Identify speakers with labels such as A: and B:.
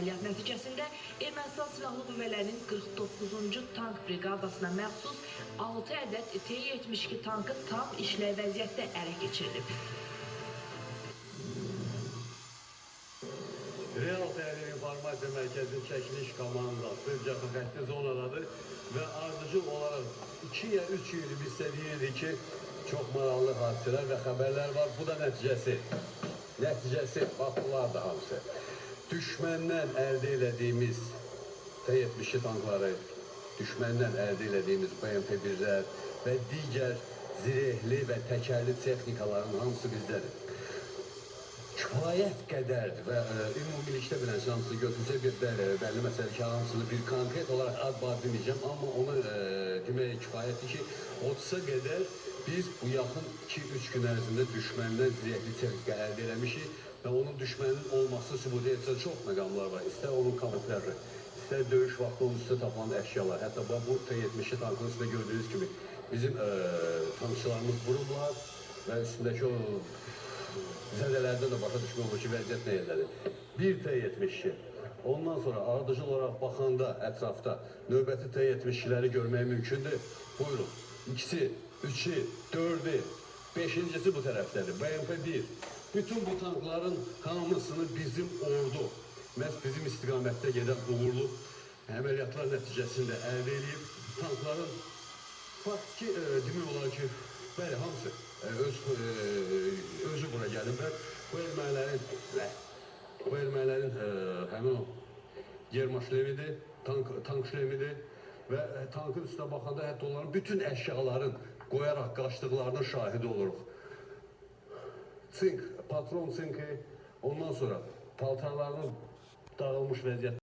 A: əməliyyat nəticəsində Ermənistan Silahlı Qüvvələrinin 49-cu tank briqadasına məxsus 6 ədəd T-72 tankı tam işləv vəziyyətdə ələ keçirilib.
B: Real Təhlil İnformasiya Mərkəzinin çəkiliş komandası Cəbhə xətti zonadadır və ardıcıl olaraq 2 ya 3 il biz deyirdik ki, çox maraqlı hadisələr və xəbərlər var. Bu da nəticəsi. Nəticəsi bax bunlar da hamısı. Düşməndən əldə elədiyimiz T-72 tankları, düşməndən əldə elədiyimiz BMP-1-lər və digər zirehli və təkərli texnikaların hamısı bizdədir. kifayət qədərdir və ə, ümumilikdə bilən hamısını götürsə bir bəli, bəlli məsələ ki, hamısını bir konkret olaraq ad bar deməyəcəm, amma onu ə, kifayətdir ki, 30-a qədər biz bu yaxın 2-3 gün ərzində düşməndən zirehli texnika əldə eləmişik və onun düşmənin olması sübut etsə çox məqamlar var. İstər onun kamuflajı, istər döyüş vaxtı onun üstə tapılan əşyalar, hətta bu T-70 tankın üstündə gördüyünüz kimi bizim ə, tanışlarımız vurublar və üstündəki o zədələrdən də başa düşmək olur ki, vəziyyət nə yerlədir. Bir T-72. Ondan sonra ardıcıl olaraq baxanda ətrafda növbəti T-72-ləri görmək mümkündür. Buyurun. İkisi, üçü, dördü, beşincisi bu tərəfdədir. BMP-1. Bütün bu tankların hamısını bizim ordu, məhz bizim istiqamətdə gedən uğurlu əməliyyatlar nəticəsində əldə edib tankların faktiki e, demək olar ki, bəli, hamısı e, öz e, özü bura gəliblər. Bu ermənilərin bu ermənilərin e, həmin o yerma şlemidir, tank tank şlemidir və e, tankın üstünə baxanda hətta onların bütün əşyaların qoyaraq qaçdıqlarının şahidi oluruq. Sink, patron sinki, ondan sonra paltarlarının dağılmış vəziyyətdə